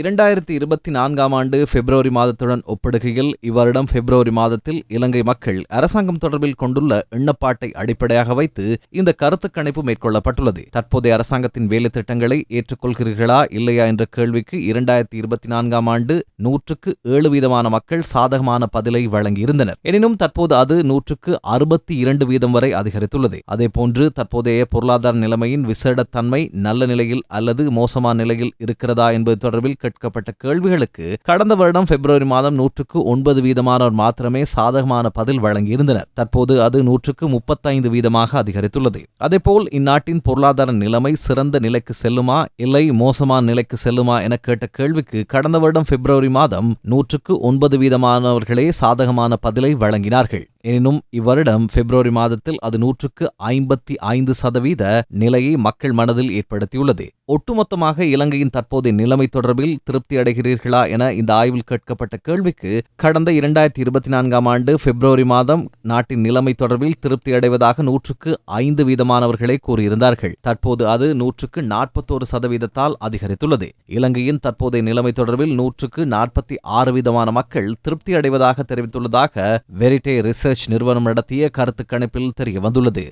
இரண்டாயிரத்தி இருபத்தி நான்காம் ஆண்டு பிப்ரவரி மாதத்துடன் ஒப்பிடுகையில் இவ்வருடம் பிப்ரவரி மாதத்தில் இலங்கை மக்கள் அரசாங்கம் தொடர்பில் கொண்டுள்ள எண்ணப்பாட்டை அடிப்படையாக வைத்து இந்த கருத்து கணிப்பு மேற்கொள்ளப்பட்டுள்ளது. தற்போதைய அரசாங்கத்தின் வேலை திட்டங்களை ஏற்றுக்கொள்கிறீர்களா இல்லையா என்ற கேள்விக்கு இரண்டாயிரத்தி இருபத்தி நான்காம் ஆண்டு நூற்றுக்கு ஏழு வீதமான மக்கள் சாதகமான பதிலை வழங்கியிருந்தனர். எனினும் தற்போது அது நூற்றுக்கு அறுபத்தி இரண்டு வீதம் வரை அதிகரித்துள்ளது. அதேபோன்று தற்போதைய பொருளாதார நிலைமையின் விசேடத்தன்மை நல்ல நிலையில் அல்லது மோசமான நிலையில் இருக்கிறதா என்பது தொடர்பில் கேட்கப்பட்ட கேள்விகளுக்கு கடந்த வருடம் பிப்ரவரி மாதம் நூற்றுக்கு ஒன்பது வீதமானோர் மாத்திரமே சாதகமான பதில் வழங்கியிருந்தனர். தற்போது அது நூற்றுக்கு முப்பத்தைந்து வீதமாக அதிகரித்துள்ளது. அதேபோல் இந்நாட்டின் பொருளாதார நிலைமை சிறந்த நிலைக்கு செல்லுமா இல்லை மோசமான நிலைக்கு செல்லுமா என கேட்ட கேள்விக்கு கடந்த வருடம் பிப்ரவரி மாதம் நூற்றுக்கு ஒன்பது வீதமானவர்களே சாதகமான பதிலை வழங்கினார்கள். எனினும் இவ்வருடம் பிப்ரவரி மாதத்தில் அது நூற்றுக்கு ஐம்பத்தி ஐந்து சதவீத நிலையை மக்கள் மனதில் ஏற்படுத்தியுள்ளது. ஒட்டுமொத்தமாக இலங்கையின் தற்போதைய நிலைமை தொடர்பில் திருப்தி அடைகிறீர்களா என இந்த ஆய்வில் கேட்கப்பட்ட கேள்விக்கு கடந்த இரண்டாயிரத்தி இருபத்தி நான்காம் ஆண்டு பிப்ரவரி மாதம் நாட்டின் நிலைமை தொடர்பில் திருப்தி அடைவதாக நூற்றுக்கு ஐந்து வீதமானவர்களே கூறியிருந்தார்கள். தற்போது அது நூற்றுக்கு நாற்பத்தோரு சதவீதத்தால் அதிகரித்துள்ளது. இலங்கையின் தற்போதைய நிலைமை தொடர்பில் நூற்றுக்கு நாற்பத்தி ஆறு வீதமான மக்கள் திருப்தி அடைவதாக தெரிவித்துள்ளதாக வெரிட்டே ரிசர்ச் நிறுவனம் நடத்திய கருத்து கணிப்பில் தெரிய வந்துள்ளது